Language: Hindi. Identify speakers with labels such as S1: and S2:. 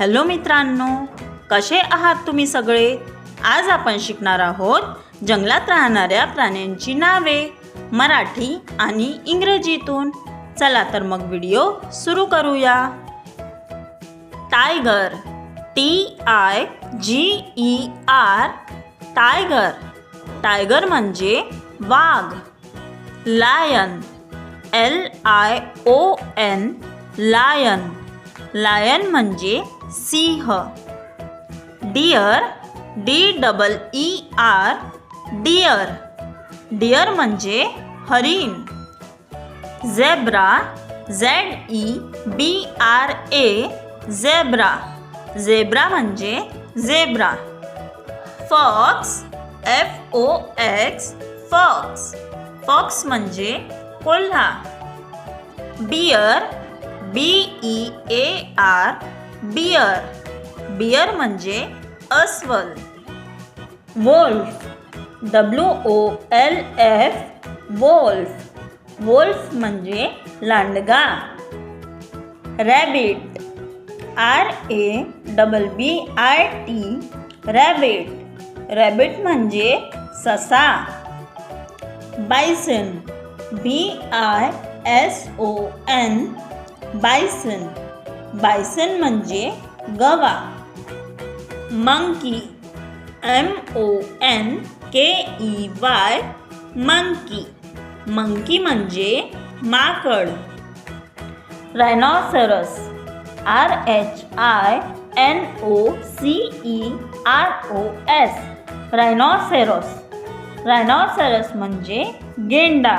S1: हॅलो मित्रांनो कसे आहात तुम्ही सगळे? आज आपण शिकणार आहोत जंगलात राहणाऱ्या प्राण्यांची नावे मराठी आणि इंग्रजीतून. चला तर मग व्हिडिओ सुरू करूया. Tiger T I G E R tiger. Tiger म्हणजे वाघ. Lion L I O N lion. Lion म्हणजे Singh. Deer, D double E R, deer. Deer म्हणजे हरिण. Zebra, Z E B R A, zebra. Zebra म्हणजे zebra. Fox, F O X, fox. Fox म्हणजे कोल्हा. Bear B E A R bear bear म्हणजे अस्वल. Wolf W O L F wolf wolf म्हणजे लांडगा. Rabbit R A double B I T rabbit rabbit म्हणजे ससा. Bison B I S O N bison. Bison म्हणजे गवा. मंकी एम ओ एन के ई वाय मंकी मंकी म्हणजे माकड. Rhinoceros R H I N O C E R O S rhinoceros rhinoceros म्हणजे गेंडा.